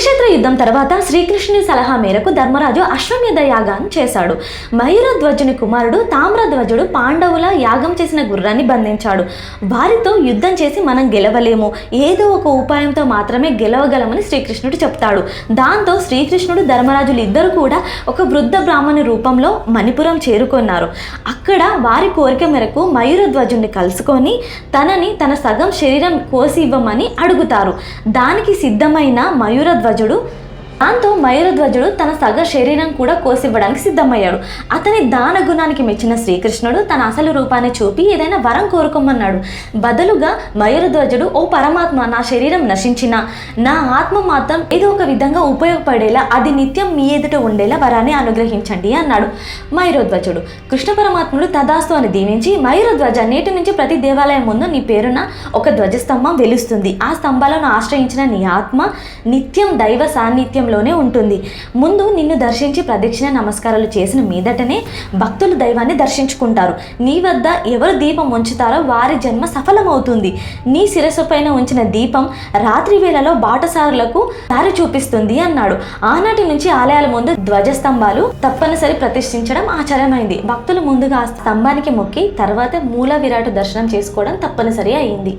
కురుక్షేత్ర యుద్ధం తర్వాత శ్రీకృష్ణుని సలహా మేరకు ధర్మరాజు అశ్వమేధ యాగాన్ని చేశాడు. మయూరధ్వజుని కుమారుడు తామ్రధ్వజుడు పాండవుల యాగం చేసిన గుర్రాన్ని బంధించాడు. వారితో యుద్ధం చేసి మనం గెలవలేము. ఏదో ఒక ఉపాయంతో మాత్రమే గెలవగలమని శ్రీకృష్ణుడు చెప్తాడు. దాంతో శ్రీకృష్ణుడు ధర్మరాజులు ఇద్దరు కూడా ఒక వృద్ధ బ్రాహ్మణి రూపంలో మణిపురం చేరుకున్నారు. అక్కడ వారి కోరిక మేరకు మయూరధ్వజుని కలుసుకొని తనని తన సగం శరీరం కోసి ఇవ్వమని అడుగుతారు. దానికి సిద్ధమైన మయూరధ్వజుడు దాంతో మయూరధ్వజుడు తన సగ శరీరం కూడా కోసివ్వడానికి సిద్ధమయ్యాడు. అతని దాన గుణానికి మెచ్చిన శ్రీకృష్ణుడు తన అసలు రూపాన్ని చూపి ఏదైనా వరం కోరుకోమన్నాడు. బదులుగా మయూరధ్వజుడు ఓ పరమాత్మ నా శరీరం నశించిన నా ఆత్మ మాత్రం ఏదో ఒక విధంగా ఉపయోగపడేలా అది నిత్యం మీ ఎదుట ఉండేలా వరాన్ని అనుగ్రహించండి అన్నాడు మయూరధ్వజుడు. కృష్ణ పరమాత్ముడు తదాస్తు అని దీవించి మయూరధ్వజ నేటి నుంచి ప్రతి దేవాలయం ముందు నీ పేరున ఒక ధ్వజస్తంభం వెలుస్తుంది. ఆ స్తంభాలను ఆశ్రయించిన నీ ఆత్మ నిత్యం దైవ సాన్నిధ్యంలోనే ఉంటుంది. ముందు నిన్ను దర్శించి ప్రదక్షిణ నమస్కారాలు చేసిన మీదటనే భక్తులు దైవాన్ని దర్శించుకుంటారు. నీ వద్ద ఎవరు దీపం ఉంచుతారో వారి జన్మ సఫలమవుతుంది. నీ శిరస్సు పైన ఉంచిన దీపం రాత్రి వేళలో బాటసారులకు దారి చూపిస్తుంది అన్నాడు. ఆనాటి నుంచి ఆలయాల ముందు ధ్వజస్తంభాలు తప్పనిసరి ప్రతిష్ఠించడం ఆచారమైంది. భక్తులు ముందుగా ఆ స్తంభానికి మొక్కి తర్వాత మూల విరాట దర్శనం చేసుకోవడం తప్పనిసరి అయింది.